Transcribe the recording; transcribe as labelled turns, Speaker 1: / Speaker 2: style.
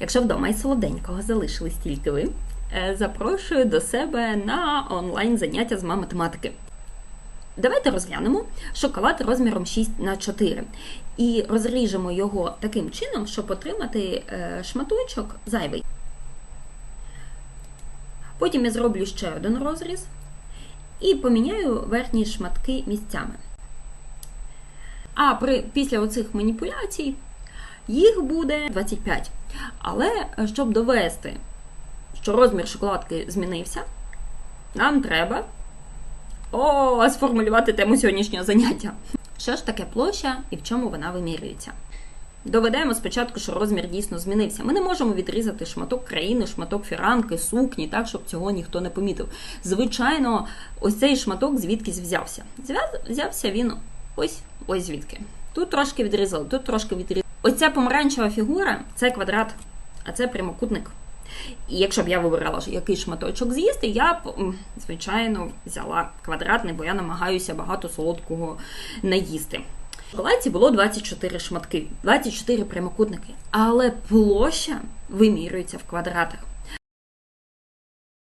Speaker 1: Якщо вдома і солоденького залишились тільки ви, е, запрошую до себе на онлайн заняття з математики. Давайте розглянемо шоколад розміром 6 на 4 і розріжемо його таким чином, щоб отримати е, шматочок зайвий. Потім я зроблю ще один розріз і поміняю верхні шматки місцями. А при, після оцих маніпуляцій їх буде 25. Але е, щоб довести, що розмір шоколадки змінився, нам треба о, сформулювати тему сьогоднішнього заняття. Що ж таке площа і в чому вона вимірюється? Доведемо спочатку, що розмір дійсно змінився. Ми не можемо відрізати шматок країни, шматок фіранки, сукні, так, щоб цього ніхто не помітив. Звичайно, ось цей шматок звідкись взявся. Взявся він ось ось звідки. Тут трошки відрізали, тут трошки відрізали. Ось ця помаранчева фігура це квадрат, а це прямокутник. І якщо б я вибирала, який шматочок з'їсти, я б, звичайно, взяла квадратний, бо я намагаюся багато солодкого наїсти. В шоколадці було 24 шматки, 24 прямокутники, але площа вимірюється в квадратах.